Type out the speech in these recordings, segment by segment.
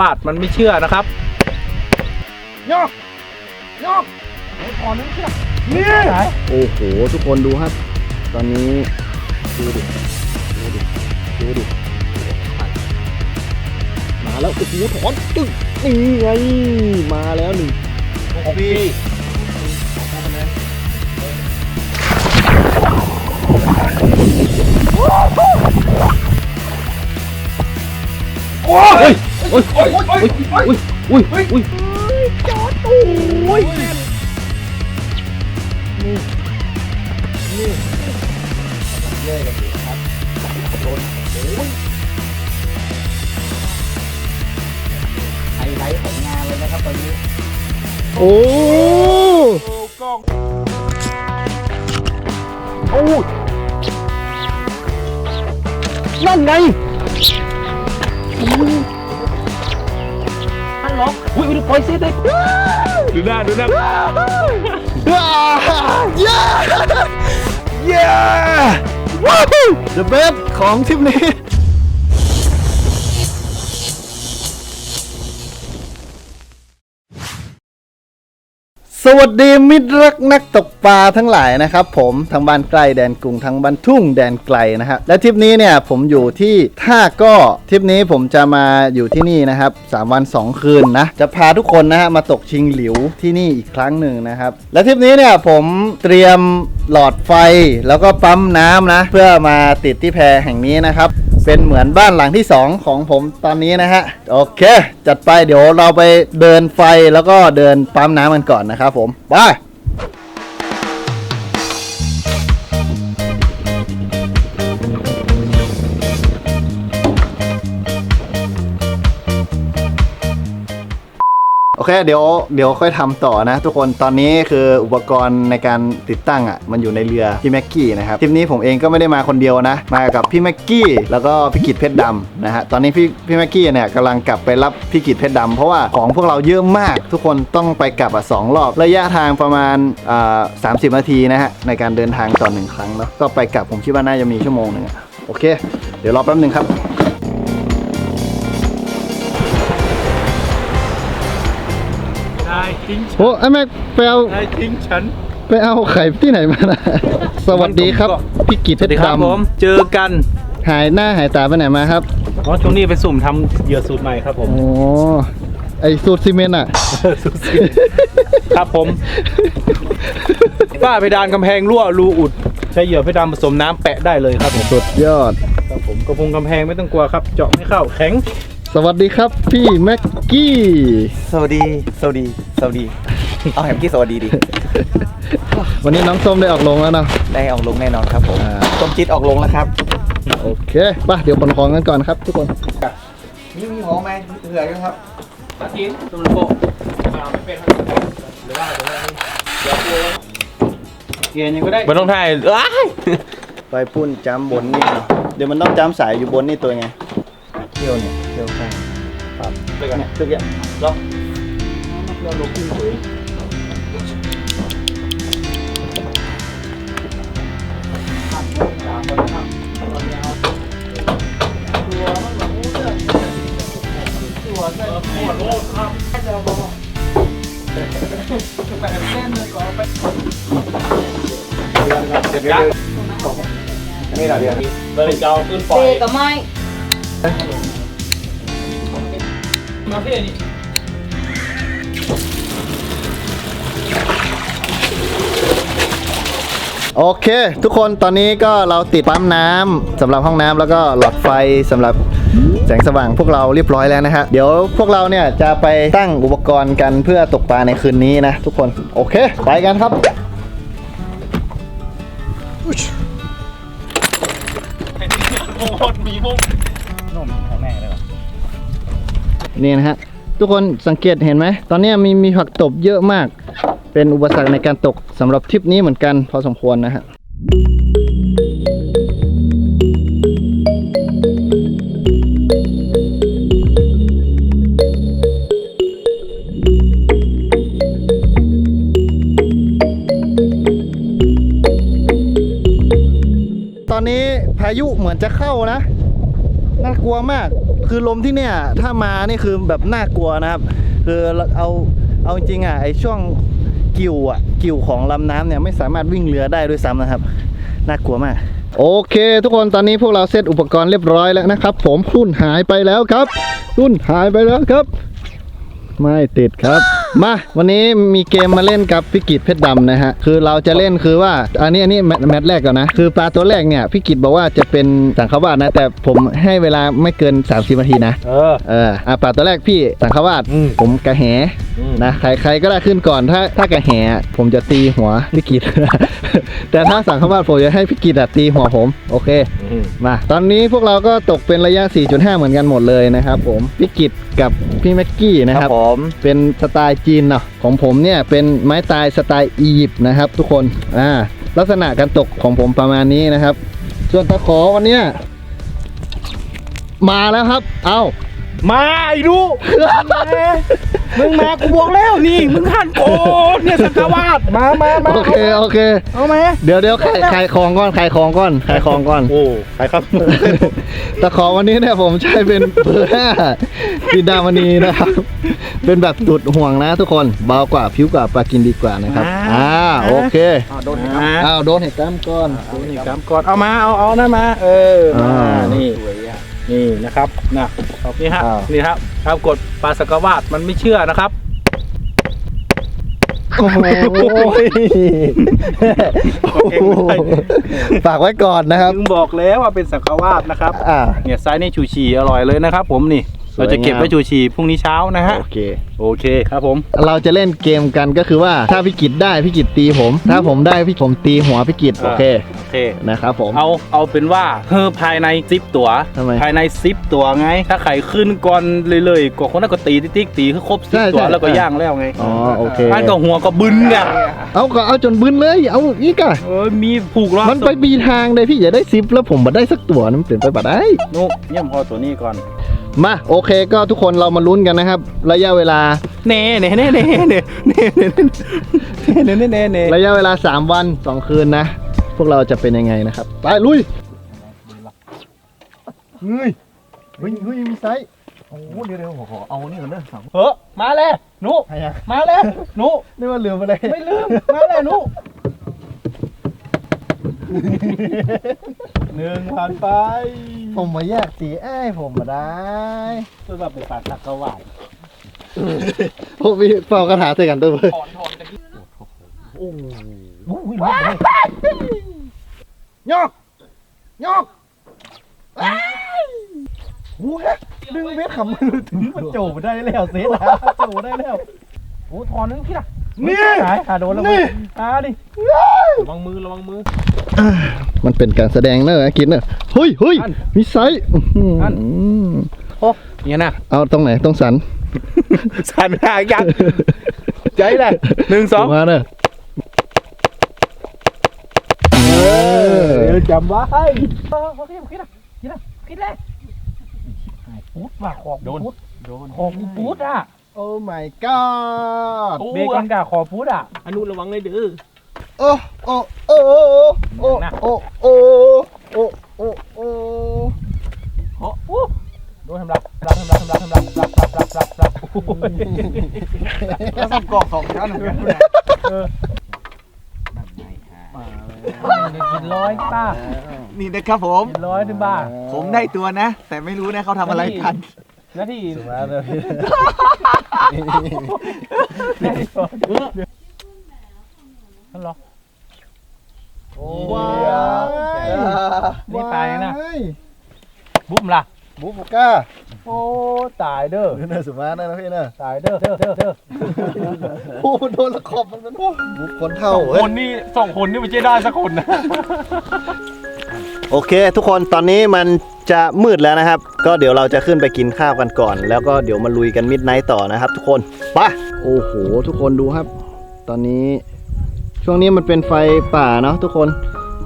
วาดมันไม่เชื่อนะครับยอกยอกโอ้ยถอนนึงเชือกนี่โอ้โห ทุกคนดูครับ ตอนนี้ ดูดิ ดูดิ ดูดิ มาแล้วโอ้โหถอนตึ้งนี่ไง มาแล้วหนึ่งของพี่โอ้ย โอ้ยโอ้ยโอ้ยโอ้ยโอ้ยโอ้ยโอ้ยจอดโอ้ยนี่นี่เล่กันอยู่ครับโดนโอ้ยไฮไลท์ของงานเลยนะครับตอนนี้โอ้กล้องโอ้ยนั่นไงท่าน ล็อกอุ้ยดูปล่อยเซตเลยดูหน้าดูหน้าว้าเย้เย้ว้าว the best ของทริปนี้ สวัสดีมิตรรักนักตกปลาทั้งหลายนะครับผมทั้งบ้านใกล้แดนกรุงทั้งบ้านทุ่งแดนไกลนะฮะและทริปนี้เนี่ยผมอยู่ที่ท่าก็ทริปนี้ผมจะมาอยู่ที่นี่นะครับ3วัน2 คืนนะจะพาทุกคนนะฮะมาตกชิงหลิวที่นี่อีกครั้งหนึ่งนะครับและทริปนี้เนี่ยผมเตรียมหลอดไฟแล้วก็ปั๊มน้ำนะ เพื่อมาติดที่แพแห่งนี้นะครับ เป็นเหมือนบ้านหลังที่ 2 ของผมตอนนี้นะฮะ โอเค จัดไปเดี๋ยวเราไปเดินไฟแล้วก็เดินปั๊มน้ำกันก่อนนะครับผม ไป อเคเดี๋ยวเดี๋ยวค่อยทำต่อนะ ทุกคนตอนนี้คืออุปกรณ์ในการติดตั้งอะมันอยู่ในเรือพี่แม็กกี้นะครับทริปนี้ผมเองก็ไม่ได้มาคนเดียวนะ มากับพี่แม็กกี้แล้วก็พี่กิจเพชรดำนะฮะตอนนี้พี่พี่แม็กกี้เนี่ยกำลังกลับไปรับพี่กิจเพชรดำเพราะว่าของพวกเราเยอะมาก ทุกคนต้องไปกลับอะสองรอบระยะทางประมาณอ่าสามสิบนาทีนะฮะในการเดินทางต่อหนึ่งครั้งเนาะก็ไปกลับผมคิดว่าน่าจะมีชั่วโมงหนึ่งโอเค เดี๋ยวรอแป๊บหนึ่งครับ ทิ้งฉันโอ้ไอ้แม็กไปเอานายทิ้งฉัน ไปเอาไข่ที่ไหนมานะสวัสดีครับพี่กิจสเพวัสชดีรครับผมดำเจอกันหายหน้าหายตาไปไหนมาครับเพราะช่วงนี้ไปสุ่มทำเหยื่อสูตรใหม่ครับผม โอ้ไอสูตรซีเมนต์อะสูตรสิครับผม ฝ้าเพดานกำแพงรั่วรูอุด ใช้เหยื่อเพดานผสมน้ำแปะได้เลยครับผมสุดยอด ครับผมกระพงกำแพงไม่ต้องกลัวครับ เจาะไม่เข้าแข็ง สวัสดีครับพี่แม็กกี้ สวัสดี สวัสดี สวัสดี เอาแฮมกี้สวัสดีดิ วันนี้น้องส้มได้ออกลงแล้วเนาะ ได้ออกลงแน่นอนครับผมอ่า ต้มจิตออกลงแล้วครับ โอเคป่ะเดี๋ยวขนของกันก่อนครับ ทุกคนมีมีของไหมเผื่อกันครับอาทิตย์ตุลโปมาไม่เป็นหรือว่าหรือว่าเดี๋ยวกลัวเกียร์ยังก็ได้ไม่ต้องถ่ายเอ้ยไปพุ่นจ้ำบนนี่เนาะเดี๋ยวมันต้องจ้ำสายอยู่บนนี่ตัวไงเที่ยวเนี่ยเที่ยวข้างไปกันเนี่ยตึกเนี่ยล็อก 그냥 넣고 거예요. Đây là điện. Đây cao cơn phổi. Đây cảm ơn. Nó thế này. โอเค ทุกคนตอนนี้ก็เราติดปั๊มน้ำสำหรับห้องน้ำแล้วก็หลอดไฟสำหรับแสงสว่างพวกเราเรียบร้อยแล้วนะฮะเดี๋ยวพวกเราเนี่ยจะไปตั้งอุปกรณ์กันเพื่อตกปลาในคืนนี้นะทุกคนโอเค ไปกันครับโคตรมีมุกนุ่มของแม่เลยว่ะนี่นะฮะทุกคนสังเกตเห็นไหมตอนนี้มีมีผักตบเยอะมาก เป็นอุปสรรคในการตกสำหรับทริปนี้เหมือนกันพอสมควรนะฮะตอนนี้พายุเหมือนจะเข้านะ น่ากลัวมาก คือลมที่เนี่ย ถ้ามานี่คือแบบน่ากลัวนะครับ คือเอาเอาจริงอะไอช่วง กิ่วอะกิ่วของลำน้ำเนี่ยไม่สามารถวิ่งเรือได้ด้วยซ้ำนะครับ น่ากลัวมาก โอเค ทุกคนตอนนี้พวกเราเซตอุปกรณ์เรียบร้อยแล้วนะครับ ผมรุ่นหายไปแล้วครับ รุ่นหายไปแล้วครับ ไม่ติดครับ มาวันนี้มีเกมมาเล่นกับพิกิจเพชรดำนะฮะคือเราจะเล่นคือว่าอันนี้อันนี้แมตแมตช์แรกก่อนนะคือปลาตัวแรกเนี่ยพิกิจบอกว่าจะเป็นสังขวาสนะ แต่ผมให้เวลาไม่เกิน 30นาทีนะเออเอออะปลาตัวแรกพี่สังขวาสอืมผมกระแหอืมนะใครใครก็ได้ขึ้นก่อนถ้าถ้ากระแหผมจะตีหัวพิกิจ แต่ถ้าสังขวาสผมจะให้พิกิจอะตีหัวผม โอเคมา ตอนนี้พวกเราก็ตกเป็นระยะ 4.5 เหมือนกันหมดเลยนะครับผมพิกิตกับพี่แม็กกี้นะครับผมเป็นสไตล์จีนเนาะของผมเนี่ยเป็นไม้ตายสไตล์อียิปต์นะครับ ทุกคนอ่าลักษณะการตกของผมประมาณนี้นะครับ ส่วนตะขอวันเนี้ยมาแล้วครับ เอา มาไอ้ดูมึงมากูบอกแล้วนี่ มึงหันโกนเนี่ยสังกวาดมามามาโอเคโอเค เอาไหมเดี๋ยวเดี๋ยวขายขายของก่อนขายของก่อนขายของก่อน โอ้ใครครับตะขอวันนี้เนี่ยผมใช้เป็นเบอร์ห้าดินดามณีนะครับ เป็นแบบตุดห่วงนะทุกคนเบากว่าผิวกว่าปลากินดีกว่านะครับอ่าอ่าโอเคโดนครับอ้าวโดนเห็ดกล้ามก้อนนี่ครับก่อนเอามาเอาเอานั่นมา เออมาอ่านี่ นี่นะครับนะนี่ฮะอ้าวนี่ครับครับกดปลาสกวาดมันไม่เชื่อนะครับ โอ้โหฝากไว้ก่อนนะครับมึงบอกแล้วว่าเป็นสังกวาดนะครับ อ่า เนี่ยไซส์นี่ชูชีอร่อยเลยนะครับ ผมนี่ สวยงามเราจะเก็บไว้ชูชีพรุ่งนี้เช้านะฮะ โอเค โอเคครับผม เราจะเล่นเกมกันก็คือว่าถ้าพี่กิจได้พี่กิจตีผม ถ้าผมได้พี่ผมตีหัวพี่กิจโอเคโอเค นะครับผม เอาเอาเป็นว่าเฮ้อภายในซิปตัว ทำไมภายในซิปตัวไง ถ้าไข่ขึ้นก่อนเลยๆก็คนนั้นก็ตีติ๊กๆตีคือครบซิปใช่ตัวใช่แล้วก็ย่างแล้วไงอ๋อโอเคอันก็หัวก็บึนไงเอาก็เอาจนบึนเลยเอาอีกอะเออมีผูกล้อมันไปบีทางเลยพี่อย่าได้ซิปแล้วผมมาได้สักตัวนะมันเปลี่ยนไปบัดได้ นุเยี่ยมพอตัวนี้ก่อนมาโอเคก็ทุกคนเรามาลุ้นกันนะครับ ระยะเวลาเน่เน่เน่เน่เน่เน่เน่เน่เน่เน่เน่เน่ระยะเวลา 3 วัน 2 คืนนะ พวกเราจะเป็นยังไงนะครับ ไปลุยเฮ้ยเฮ้ยเฮ้ยมีไซส์โอ้เดี๋ยวเดี๋ยวขอเอานี่ก่อนเด้อสามเออมาเลยหนุใครอะมาเลยหนุนี่ว่าลืมไปเลยไม่ลืมมาเลยหนุ หนึ่งผ่านไปผมมาแยกสีไอ้ายผมมาได้เพื่อแบบเป็นปากสักกะวายพวกพี่เป่ากระถาใส่กันด้วยเว้ยถอนถอนกันโอ้ยว้ายยอกยอกโอ้ยดึงเม็ดขำมือถึงมันโจมได้แล้วเซตนะโจมได้แล้วโอ้ถอนนึงพี่ล่ะ นี่หายขาโดนแล้วนี่อ่าดิระวังมือระวังมือ มันเป็นการแสดงเนอะกินเนอะเฮ้ยเฮ้ยอันมีไซส์อื้อหืออันโอ้เนี่ยนะเอาตรงไหนตรงสัน สันหายังใจเลยหนึ่งสองมาเนอะเออจำไว้เออเขาคิดคิดอะคิดอะคิดเลยปุ๊ดว่ะขอบโดนโดนขอบกูปุ๊ดอะ โอ้ my god เบกันกะขอบปุ๊ดอะอนุระวังเลยเด้อโอ้โอ้โอ้โอ้นะโอ้โอ้โอ้โอ้โอ้โอ้โหโดนทำรับรับทำรับทำรับทำรับรับรับรับรับรับโอ้ยแล้วสับกรอกสองชั้นเหมือนกันเนี่ยเออกินร้อยป้านี่นะครับผมกินร้อยถึงบ้าผมได้ตัวนะ แต่ไม่รู้นะเขาทำอะไรกัน หน้าที่มาเลยนั่นหรอว้านี่ไปนะว้ายบุ้มล่ะบุฟก้าโอ้ตายเด้อเนอสุมาเนอะพี่เนอะตายเด้อเด้อเด้อเด้อโอ้โดนละขอบมันเป็นบุฟคนเท่าคเว้ยนนี่สองคนนี่ไม่ใช่ได้สักคนนะ โอเค ทุกคนตอนนี้มันจะมืดแล้วนะครับ ก็เดี๋ยวเราจะขึ้นไปกินข้าวกันก่อน แล้วก็เดี๋ยวมาลุยกันมิดไนท์ต่อนะครับ ทุกคนไปะโอ้โห ทุกคนดูครับ ตอนนี้ช่วงนี้มันเป็นไฟป่าเนาะทุกคน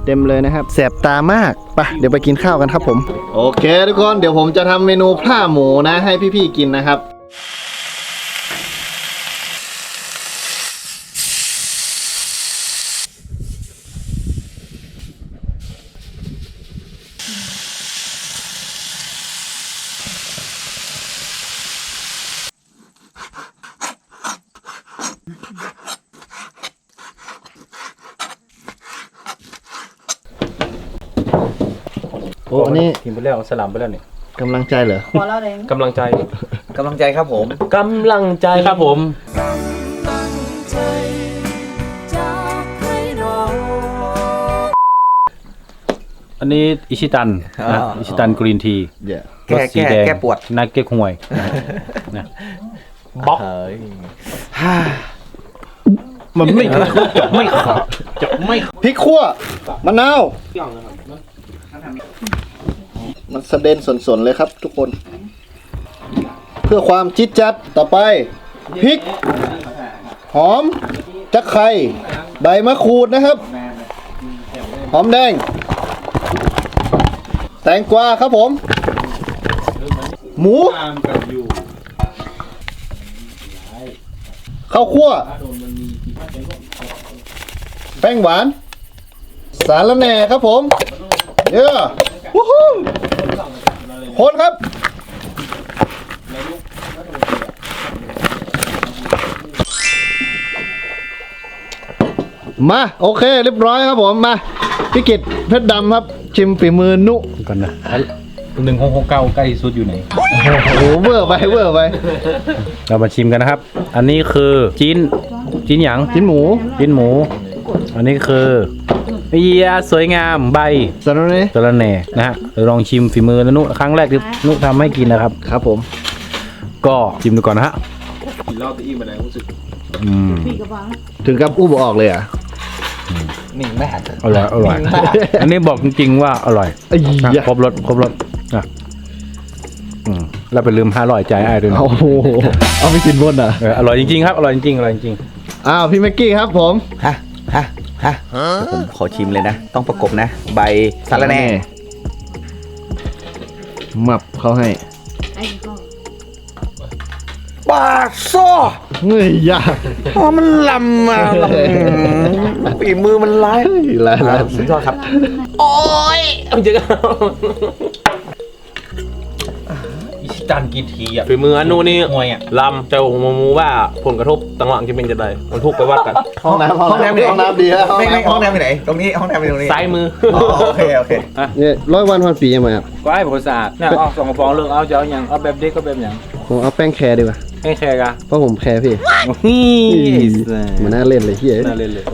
เต็มเลยนะครับแสบตามากไปะเดี๋ยวไปกินข้าวกันครับผม โอเค ทุกคนเดี๋ยวผมจะทำเมนูพร่าหมูนะ ให้พี่ๆกินนะครับ อ้อันนี้กินไปแล้วสลัมไปแล้วเนี่ยกำลังใจเหรอกำลังใจกำลังใจครับผม กำลังใจครับผม อันนี้อิชิตันนะอ่าอิชิตันกรีนทีเดี๋ยวแก้รสสีแก้แดงแก้ปวด นักเก็กหวยนะบ๊อกเฮ้ยมันไม่ไม่ขาดจะไม่พริกขั่วมะนาว มันสะเด็นส่วนๆเลยครับทุกคน เพื่อความจิตจัดต่อไปพริก หอมจักไข่ใบมะกรูดนะครับ หอมแดง แตงกวาครับผม หมูข้าวคั่ว แป้งหวาน สารแหน่ครับผม เยอะวู้ฮู้ คนครับมาโอเค เรียบร้อยครับผมมาพี่กิตเพชรดำครับ ชิมฝีมือนุก่อนนะหนึ่งหกหกเก้าใกล้สุดอยู่ไหนโอ้โหเวอร์ไปเวอร์ไปเรามาชิมกันนะครับ อันนี้คือจิ้นจิ้นหยางชิ้นหมูจิ้นหมู อันนี้คือ เอียสวยงามใบสารแหน่สะระแหน่นะฮะเดี๋ยวลองชิมฝีมือนะนุครั้งแรกที่นุทำให้กินนะครับ ครับผม ก็ชิมดูก่อนนะฮะกินเหล้าตีอิ่มไปไหนรู้สึกอืมถึงกับอู้บออกเลยอะนิ่งแม่หันอร่อยอร่อยอันนี้บอกจริงๆว่าอร่อยไอ้นะยะครบรสครบรสอะอืมแล้วไปลืมห้าร้อยใจไอ้ายด้วยนะโอ้โหเอาไปกินบนอะเอออร่อยจริงๆครับอร่อยจริงๆอร่อยจริงอ้าวพี่แม็กกี้ครับผมฮะฮะ ฮะผมขอชิมเลยนะ ต้องประกบนะ ใบสารแหน่หมับเขาให้ปาซ่อเฮ้ยยากอ๋อมันลำอะลำฝีมือมันร้ายเฮ้ยลายลายสุดยอดครับๆจะอิ ชิตันกีทีอะฝีมืออันนู้นนี่ห่วยอะลำเจ้าหมูว่าผลกระทบต่างหลังจะเป็นจะไดมันทุกไปวัดกัน ห้องน้ำห้องน้ำห้องน้ำดีแล้วไม่ไม่ห้องน้ำไปไหน ตรงนี้ห้องน้ำไปตรงนี้ซ้ายมืออ๋อโอเคโอเคเนี่ยร้อยวันพันปียังไงครับก็ให้ผมสะอาดเนี่ยเอาสองกระป๋องเลือกเอาจะเอาอย่างเอาแบบเด็กก็แบบอย่างผมเอาแป้งแคร์ดีกว่าให้แคร์กันเพราะผมแคร์พี่นี่เหมันน่าเล่นเลยเฮียน่าเล่นเลย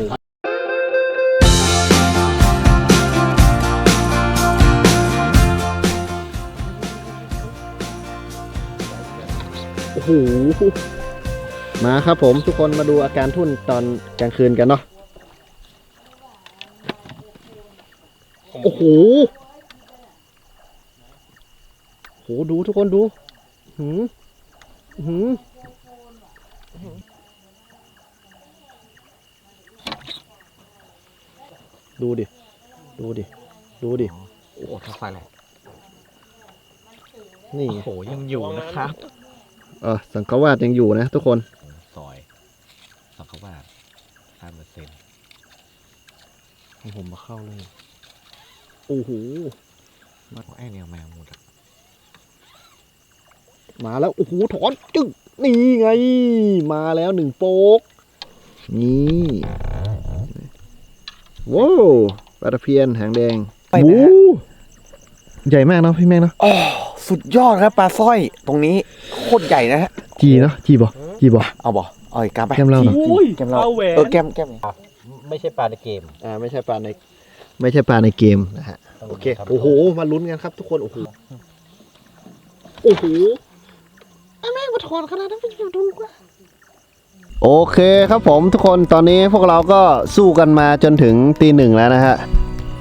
โอ้โหมาครับผมทุกคนมาดูอาการทุ่นตอนกลางคืนกันเนาะโอ้โหโหดูทุกคนดูหืมหืมดูดิ ดูดิ ดูดิ โอ้ท้าไฟแหละนี่ไงโอ้ยังอยู่นะครับเออสังกวาดยังอยู่นะทุกคนซอยสังเขาว่าห้าเปอร์เซ็นต์ให้ผมมาเข้าเลยโอ้โหมากกว่าไอ้แนวแมวหมดอะมาแล้ว โอ้โหถอนจึ๊กนี่ไง มาแล้วหนึ่งโป๊ก นี่ว้าวปลาตะเพียนหางแดงโอ้ใหญ่มากเนาะพี่แม่งเนาะอ๋อ สุดยอดครับปลาสร้อยตรงนี้โคตรใหญ่นะฮะจีเนาะจีบ่จีบ่เอาบ่เอาอีกกามไปแก้มเหล้าเหรอแก้มเราเออแก้มแก้มไม่ใช่ปลาในเกมอ่าไม่ใช่ปลาในไม่ใช่ปลาในเกมนะฮะโอเคโอ้โหมาลุ้นกันครับทุกคนโอ้โหโอ้โหไอ้แม่งมาถอนขนาดนั้นไปอยู่ตรงกว่าโอเคครับผมทุกคนตอนนี้พวกเราก็สู้กันมาจนถึงตีหนึ่งแล้วนะฮะ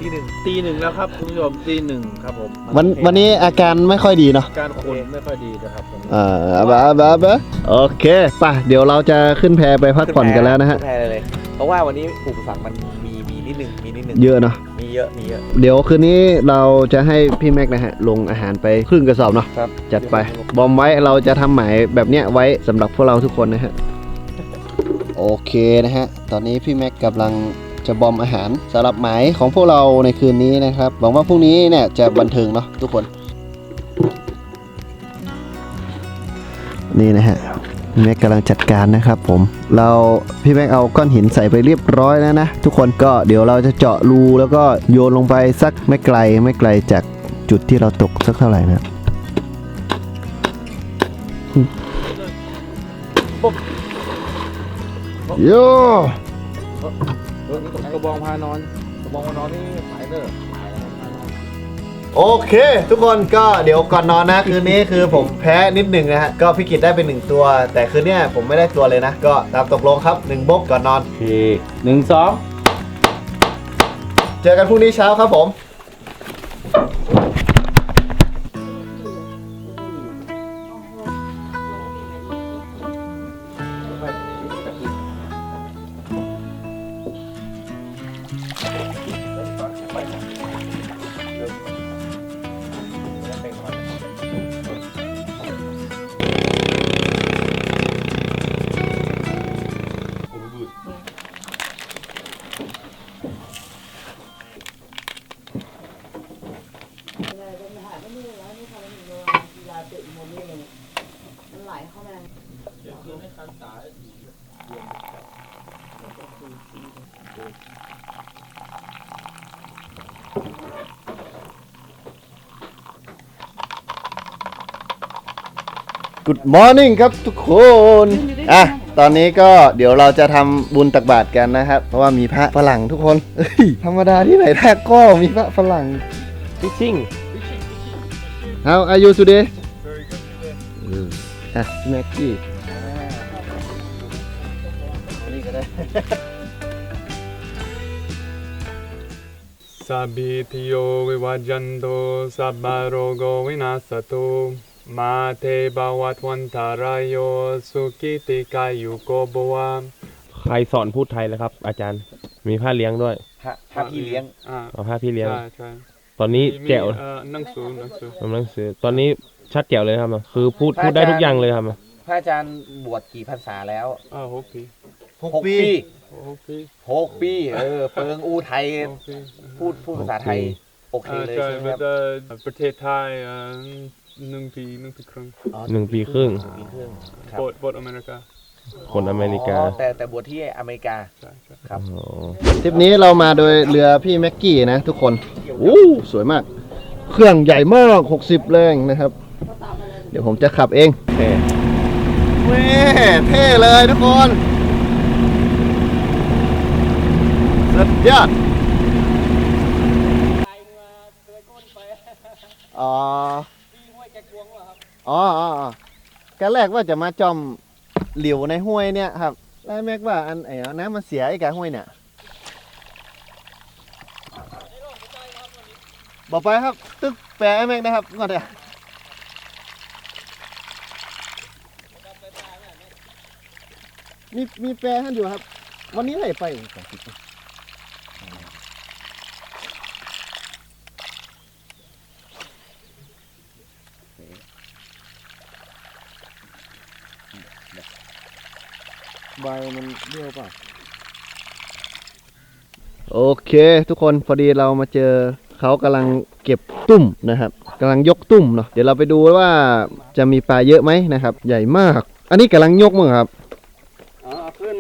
ที่หนึ่ง ตีหนึ่งแล้วครับคุณผู้ชมตีหนึ่งครับผมวันวันนี้อาการไม่ค่อยดีเนาะการคนไม่ค่อยดีนะครับผมอ่าบ้าบ้าบ้าโอเคป่ะเดี๋ยวเราจะขึ้นแพไปพักผ่อนกันแล้วนะฮะขึ้แพเลย เพราะว่าวันนี้อุปสรรคมันมีมีนิดนึงมีนิดนึงเยอะเนาะมีเยอะมีเยอะเดี๋ยวคืนนี้เราจะให้พี่แม็กนะฮะลงอาหารไปครึ่งกระสอบเนาะครับจัดไปบอมไว้เราจะทำหมายแบบเนี้ยไว้สำหรับพวกเราทุกคนนะฮะโอเคนะฮะตอนนี้พี่แม็กกำลัง จะบอมอาหารสำหรับหมายของพวกเราในคืนนี้นะครับหวังว่าพรุ่งนี้เนี่ยจะบันเทิงเนาะทุกคน นี่นะฮะพี่แม็กกำลังจัดการนะครับผม เราพี่แม็กเอาก้อนหินใส่ไปเรียบร้อยแล้วนะ ทุกคนก็เดี๋ยวเราจะเจาะรูแล้วก็โยนลงไปสักไม่ไกลไม่ไกลจากจุดที่เราตกสักเท่าไหร่นะโย่ กระบองพานอนกระบองพานอนนี่สายเด้อสายแล้วพานอนโอเค ทุกคนก็เดี๋ยวก่อนนอนนะ คืนนี้คือผมแพ้นิดหนึ่งนะฮะ ก็พี่กิตได้เป็นหนึ่งตัว แต่คืนเนี้ยผมไม่ได้ตัวเลยนะ ก็ตามตกลงครับหนึ่งบกก่อนนอน โอเคหนึ่งสองเจอกันพรุ่งนี้เช้าครับผม Good morning ครับทุกคน อะ ตอนนี้ก็เดี๋ยวเราจะทำบุญตักบาตรกันนะครับ เพราะว่ามีพระฝรั่งทุกคนเอ้ยธรรมดาที่ไหนแท้ก็มีพระฝรั่งฟิชชิ่ง How are you today อืมอะแม็กกี้สัพพิติโยวิวัจจันโตสัพพะโรโกวินาศตุ มาเทบาวัตวันตารายโยสุกิติกายุโกบวามใครสอนพูดไทยแล้วครับ อาจารย์ มีผ้าเลี้ยงด้วยพระพระพี่เลี้ยงอ่าเอาผ้าพี่เลี้ยง ใช่ใช่ตอนนี้มีแจ๋วเอ่อหนังสือหนังสือกำลังซื้อตอนนี้ชัดแจ๋วเลยครับคือพูดพูดได้ทุกอย่างเลยครับพระอาจารย์บวชกี่พรรษาแล้วอ่าหกปีหกหกปีปีหกปีหกปีเออเปิงอูไทยหกปีพูดพูดภาษาไทย โอเคอ่าเลยใช่ใช่ไหมแล้ควรับก็ประเทศไทยอ่า หนึ่งปีหนึ่งปีครึ่ง อ๋อหนึ่งปีครึ่ง หนึ่งปีครึ่งครับโบสถ์โบสถ์อเมริกาคนอเมริกาอ๋อแต่แต่บวชที่อเมริกา ใช่ใช่ครับ อ๋อทริปนี้เรามาโดยเรือพี่แม็กกี้นะทุกคนอู้สวยมาก เครื่องใหญ่มาก 60 แรงนะครับ เดี๋ยวผมจะขับเองเท่เว้เท่เลยทุกคน สุดยอดอ๋อ อ๋ออ๋ออ๋อแกแรกว่าจะมาจอมหลิวในห้วยเนี่ยครับแล้วแม็กว่าอันไอ้น้ำมันเสียไอ้กะห้วยเนี่ยบอกไปครับ ตึกแปรไอ้แม็กนะครับก่อนเถอะมีมีแปรท่านอยู่ครับ วันนี้ไหนไปสองสิบ ใบมันเบี้ยวเปล่าโอเค ทุกคนพอดีเรามาเจอเขากำลังเก็บตุ้มนะครับกำลังยกตุ้มเนาะเดี๋ยวเราไปดูว่าจะมีปลาเยอะไหมนะครับ ใหญ่มาก อันนี้กำลังยกมั้งครับอ๋อขึ้น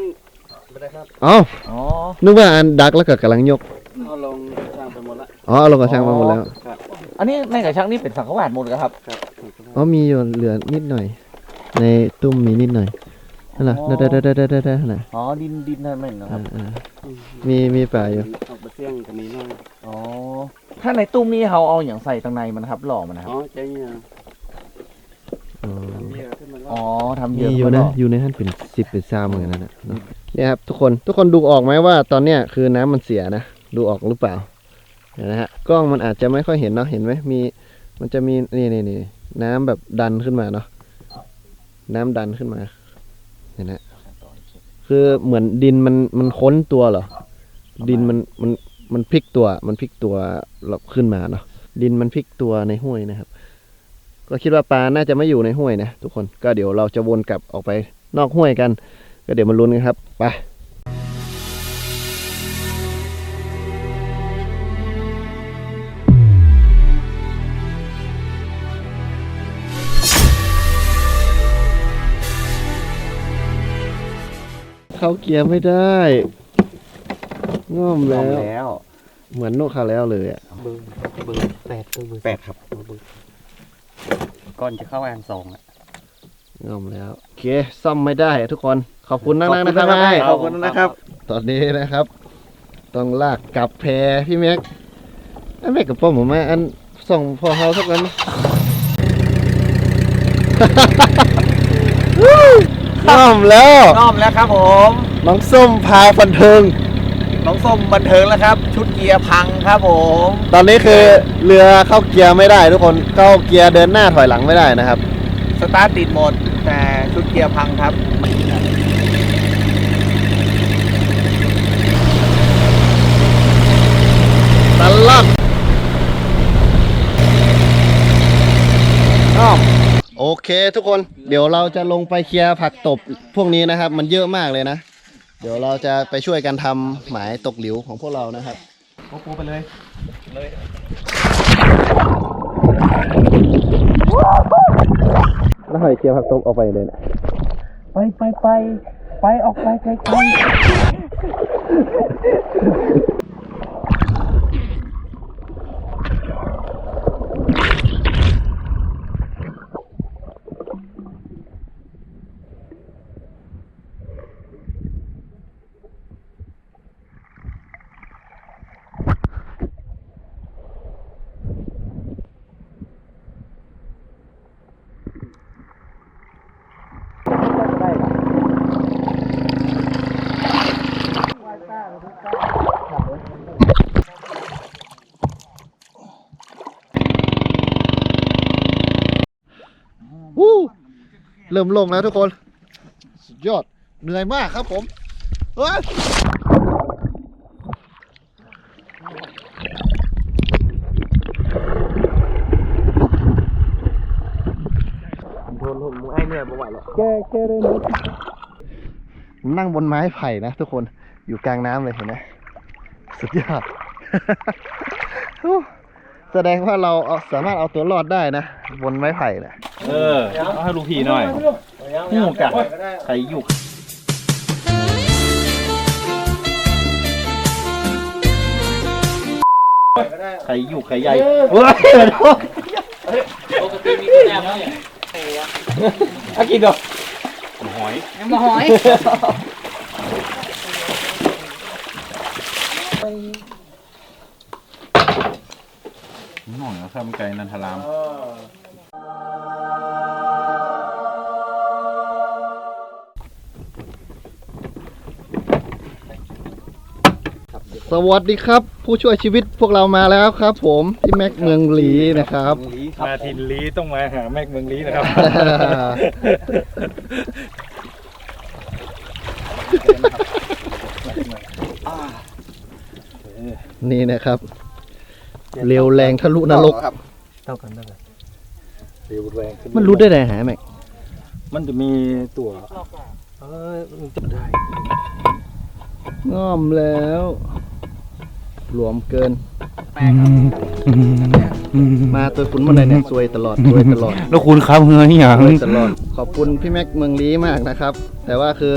ไปได้ครับอ๋ออ๋อนึกว่าอันดักแล้วก็กำลังยกเอาลงช่างไปหมดละอ๋อเอาลงกระชังมาหมดแล้วอันนี้ในกระชังนี่เป็นสังฆวาสหมดเลยครับอ๋อมีอยู่เหลือนิดหน่อย ในตุ้มมีนิดหน่อย นั่นแหละอ๋อเด้อเด้อเด้อเด้อเด้อเด้อนั่นแหละอ๋อดินดินนั่นเองนะครับอ่ามีมีปลาอยู่ออกไปเสี่ยงกันนี้หน่อยอ๋อถ้าในตุ้มนี่เขาเอาอย่างใส่ตางในมันครับหล่อมันนะครับอ๋อใจเนี่ยอ๋อ เบียร์ขึ้นมาแล้วอ๋อทำเยมีอะอยู่ก็หนะล่ออยู่ในท่านเป็นสิบเป็นซามเหมือนกันนะเนอะเนี่ยครับทุกคนทุกคนดูออกไหมว่าตอนเนี้ยคือน้ำมันเสียนะ ดูออกหรือเปล่าเห็นนะฮะกล้องมันอาจจะไม่ค่อยเห็นเนาะเห็นไหมมี มันจะมีนี่นี่นี่น้ำแบบดันขึ้นมาเนาะน้ำดันขึ้นมา เนี่ยนะคือเหมือนดินมันมันค้นตัวเหรอ ดินมันมันมันพลิกตัว มันพลิกตัวเราขึ้นมาเนาะดินมันพลิกตัวในห้วยนะครับ ก็คิดว่าปลาน่าจะไม่อยู่ในห้วยนะทุกคนก็เดี๋ยวเราจะวนกลับออกไปนอกห้วยกัน ก็เดี๋ยวมาลุ้นกันครับไป เข้าเกียร์ไม่ได้ง่อมแล้ว แล้วเหมือนนกเขาแล้วเลยอะเบอร์เบอร์แปดเบอร์แปดครับ เบอร์ก่อนจะเข้าแอนสองอะงอมแล้วโอเคซ่อมไม่ได้ทุกคนขอบคุณนักๆนะครับขอบคุณนะครับ ตอนนี้นะครับ ต้องลากกลับแพพี่แม็กไอ้แม็กกับป้อมผมมาอันส่งพอเฮาสักกัน น้อมแล้ว น้อมแล้วครับผมน้องส้มพาบันเทิง น้องส้มบันเทิงแล้วครับ ชุดเกียร์พังครับผม ตอนนี้คือเรือเข้าเกียร์ไม่ได้ทุกคน เข้าเกียร์เดินหน้าถอยหลังไม่ได้นะครับ สตาร์ทติดหมดแต่ชุดเกียร์พังครับ ตลอดอ้าวโอ เคทุกคนเดี๋ยวเราจะลงไปเคลียร์ผักตบพวกนี้นะครับ มันเยอะมากเลยนะ เดี๋ยวเราจะไปช่วยกันทำหมายตกหลิวของพวกเรานะครับโอ้โหไปเลยแล้วหอยเคลียร์ผักตบออกไปเลยนะไปไปไปไปออกไปไกลไกล วู้ เริ่มลงแล้วทุกคน สุดยอดเหนื่อยมากครับผมเฮ้ยโดนผมไอ้เหนื่อยไม่ไหวแล้วแก้แก้ได้ไหมผมนั่งบนไม้ไผ่นะทุกคนอยู่กลางน้ำเลยเห็นไหมสุดยอดฮู้ แสดงว่าเราเอาสามารถเอาตัวรอดได้นะบนไม้ไผ่นะเออเอาให้ลูกพี่หน่อยหูกัดไข่ยุกไข่ยุกไข่ใหญ่เฮ้ยปกติมีคนแอบแล้วเนี่ยอากินเหรอหอยมาหอย หน่อยเอาข้ามไก่นันทรามสวัสดีครับ ผู้ช่วยชีวิตพวกเรามาแล้วครับ ผมพี่แม็กเมืองหลีนะครับ มาทินลีต้องมาหาแม็กเมืองลีนะครับ นี่นะครับ เร็วแรงทะลุนรกเท่ากันเท่ากันมันรู้ได้ไงหาแม็กมันจะมีตัว เออมันจะได้ง่อมแล้ว หลวมเกิน มาตัวคุณมันไหนเนี่ยซวยตลอดซวยตลอดแล้วคุณครับเฮ้ยอย่างซวยตลอด ขอบคุณพี่แม็กเมืองลีมากนะครับ แต่ว่าคือ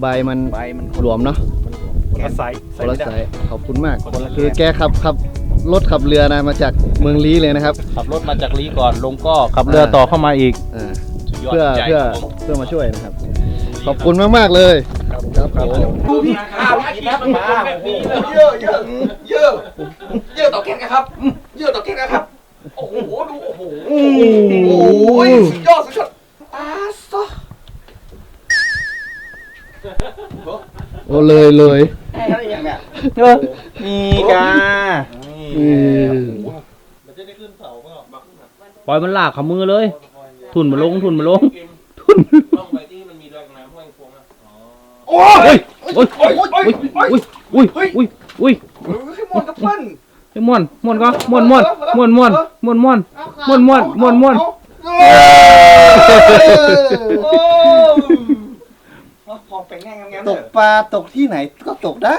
ใบมันใบมันหลวมเนาะคนละไซส์คนละสายขอบคุณมาก คือแกขับขับ รถขับเรือนะมาจากเมืองลีเลยนะครับขับรถมาจากลีก่อนลงก็ขับเรือต่อเข้ามาอีกอ่าสุดยอดเพื่อใจเพื่อครับผมเพื่อมาช่วยนะครับ ขอบคุณมากๆเลยครับผมข้าวที่นับมาเยอะเยอะเยอะเยอะต่อแก๊สครับ เยอะต่อแก๊สครับโอ้โหดูโอ้โหโอ้ยสุดยอดสุดยอดอาซะโอ้เลยเลยอะไรอย่างเนี้ยมีกา อืมปล่อยมันลากขามือเลย ทุนมาลง ทุนมาลงต้องไปที่มันมีแรงน้ำห้วยพวงนะโอ้ยโอ้ยโอ้ยโอ้ยโอ้ยโอ้ยโอ้ยโอ้ยขึ้นมอนกับเพิ่นไอ้ม่วนม่วนก็ม่วนม่วนม่วนม่วนม่วนม่วนม่วนม่วนม่วนม่วนโอ้พอเป็นง่ายงั้นตกปลาตกที่ไหนก็ตกได้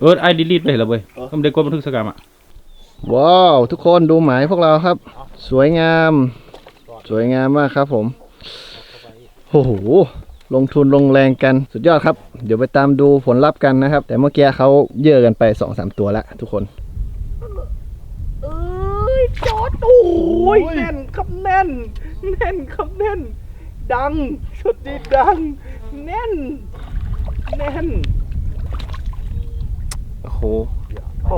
เออไอ้ดิลีทไปแล้วเว้ยทำได้กดบันทึกสกรรมอะ ว้าว ทุกคนดูหมายพวกเราครับ สวยงาม สวยงามมากครับผมโอ้โหลงทุนลงแรงกันสุดยอดครับ เดี๋ยวไปตามดูผลลัพธ์กันนะครับ แต่เมื่อกี้เขาเยอะกันไป2อสตัวแล้วทุกคนโอ้ยแน่นครับแน่น แน่นครับแน่น ดังชุดนี้ดัง แน่น แน่นโอ้โห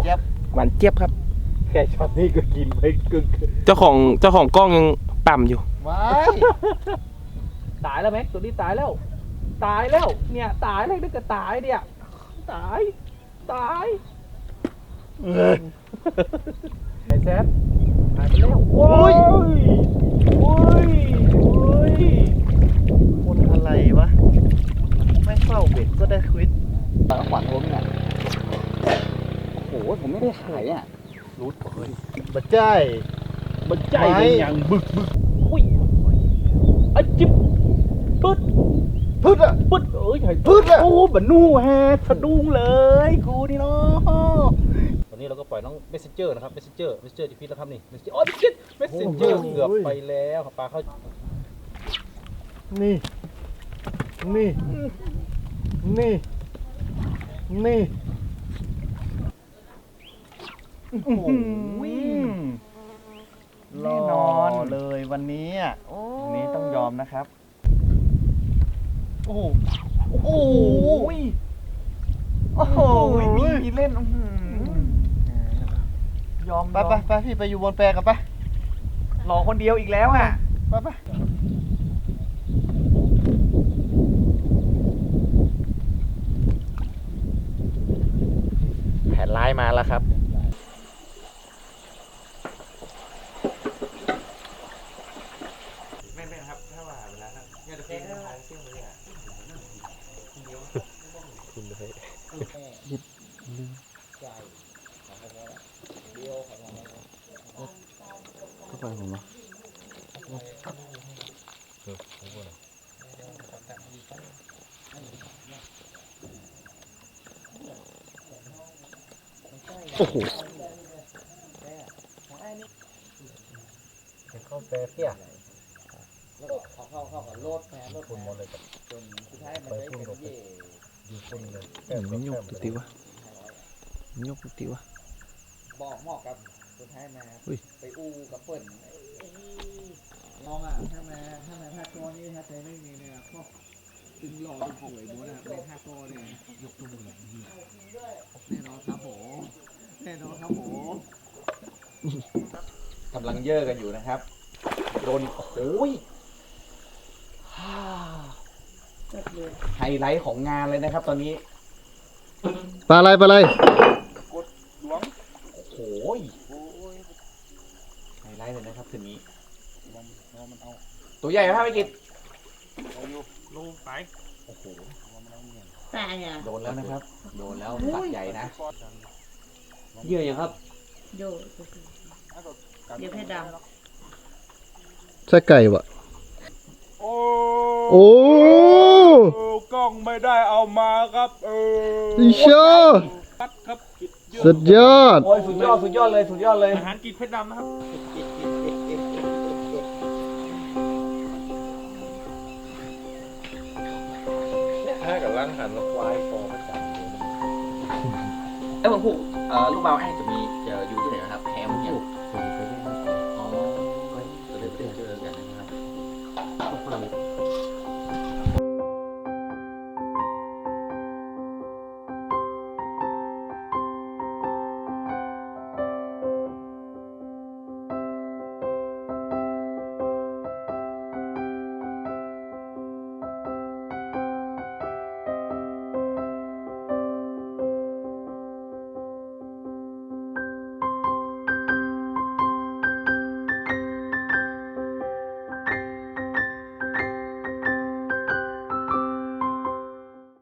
เจี๊ยบหวานเจี๊ยบครับ แค่ช็อตนี้ก็กินไปกึ่งเจ้าของเจ้าของกล้องยังต่ำอยู่ว้ายตายแล้วแม็กตัวนี้ตายแล้ว ตายแล้ว เนี่ยตายเลยนึกจะตายเนี่ย ตาย ตายไอ้แซฟตายไปแล้วโอ้ยโอ้ยโอ้ยคนอะไรวะ ไม่เฝ้าเบ็ดก็ได้ควิดขวานผมเนี่ยโอ้โหผมไม่ได้ขายอะ รูดเฮ้ยบัดใจายมันใจเป็นอย่างบึกบึกอุ้ยไอ้จิ๊บปึ๊ดพึ่ดอะปึ๊ดเอ้ยไอ้ปึ๊ดอะโอ้บันนู่แฮะสะดุ้งเลยกูนี่เนาะวันนี้เราก็ปล่อยน้องเมสเซนเจอร์นะครับเมสเซนเจอร์เมสเซนเจอร์ที่พิษแล้วครับนี่เมสเซนเจอร์โอ้ยพิษเมสเซนเจอร์เกือบไปแล้วครับปลาเข้านี่นี่นี่นี่ โอ้โหแน่นอนเลยวันนี้อะวันนี้ต้องยอมนะครับ โอ้โหโอ้โหโอ้โหมีเล่นอื้อหือยอมไปไปไปพี่ไปอยู่บนแปลกันไปหลอกคนเดียวอีกแล้วอะไปไปแผนร้ายมาแล้วครับ เข้าไปผมเนาะโอ้โหเข้าแปรเพี้ยมันยกปกติวะมันยกปกติวะบอกเหมาะกับสุดท้ายมาอุ้ยไปอู้กับเปิ่นไอ้ลองอะถ้ามาถ้ามาภาคตัวนี้ถ้าใจไม่มีเนี่ยพวกตึงหล่อตึงสวยหมดอะในภาคตัวเนี่ยยกตัวเหมือนเหี้ยแน่นอนครับผม แน่นอนครับผมกำลังเย่อกันอยู่นะครับ โดนโอ้ยไฮไลท์ของงานเลยนะครับ ตอนนี้ปลาอะไรปลาอะไรโอ้โหยไฮไลท์เลยนะครับคืนนี้ตัวใหญ่ไหมครับพี่กิตลงไปโอ้โหตายอะโดนแล้วนะครับ โดนแล้วสัตว์ใหญ่นะ เยื่อยังครับโยเดี๋ยวให้ดำใช่ไก่วะโอ้โอ้กล้องไม่ได้เอามาครับ เอออีเชอร์ปัดครับกิดเยอะสุดยอด โอ้ยสุดยอดสุดยอดเลยสุดยอดเลยอาหารกินเพชรดำนะครับถ้ากับร่างหันควายฟอร์มประจำแล้วผมผูกเอ่อ ลูกเบาแห้งจะมีจะอยู่